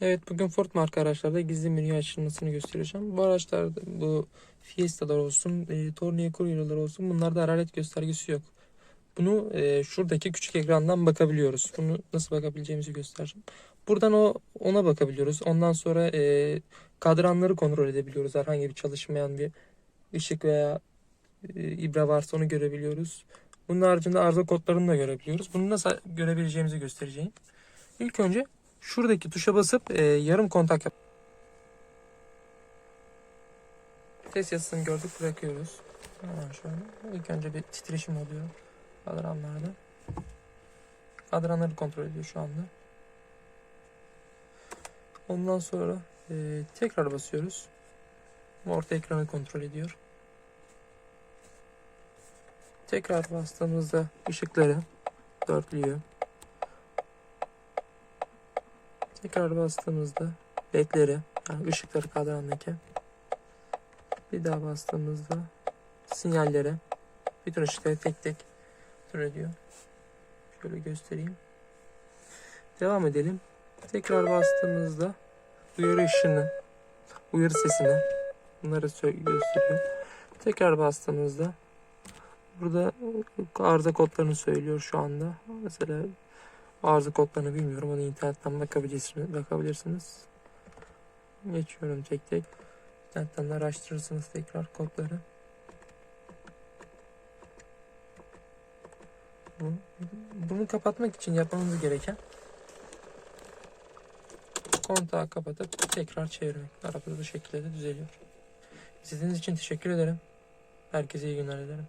Evet bugün Ford marka araçlarda gizli menü açılmasını göstereceğim. Bu araçlarda bu Fiesta'lar olsun, e, Tourneo Courier'lar olsun bunlarda hararet göstergesi yok. Bunu e, şuradaki küçük ekrandan bakabiliyoruz. Bunu nasıl bakabileceğimizi göstereceğim. Buradan o ona bakabiliyoruz. Ondan sonra e, kadranları kontrol edebiliyoruz. Herhangi bir çalışmayan bir ışık veya e, ibre varsa onu görebiliyoruz. Bunun haricinde arıza kodlarını da görebiliyoruz. Bunu nasıl görebileceğimizi göstereceğim. İlk önce şuradaki tuşa basıp e, yarım kontak yap. Test yazısını gördük bırakıyoruz. Hemen şöyle. İlk önce bir titreşim oluyor kadranlarda. Kadranları kontrol ediyor şu anda. Ondan sonra e, tekrar basıyoruz. Orta ekranı kontrol ediyor. Tekrar bastığımızda ışıkları dörtlüyor. Tekrar bastığımızda ledleri yani ışıkları kadrandaki bir daha bastığımızda sinyalleri bütün ışıkları tek tek kontrol ediyor. Şöyle göstereyim. Devam edelim. Tekrar bastığımızda uyarı ışığını, uyarı sesini bunları gösteriyor. Tekrar bastığımızda burada arıza kodlarını söylüyor şu anda. Mesela arıza kodlarını bilmiyorum. Onu internetten bakabilirsiniz. bakabilirsiniz. Geçiyorum tek tek. İnternetten araştırırsınız tekrar kodları. Bu- Bunu kapatmak için yapmamız gereken kontağı kapatıp tekrar çevirmek. Arabada bu şekilde de düzeliyor. İzlediğiniz için teşekkür ederim. Herkese iyi günler dilerim.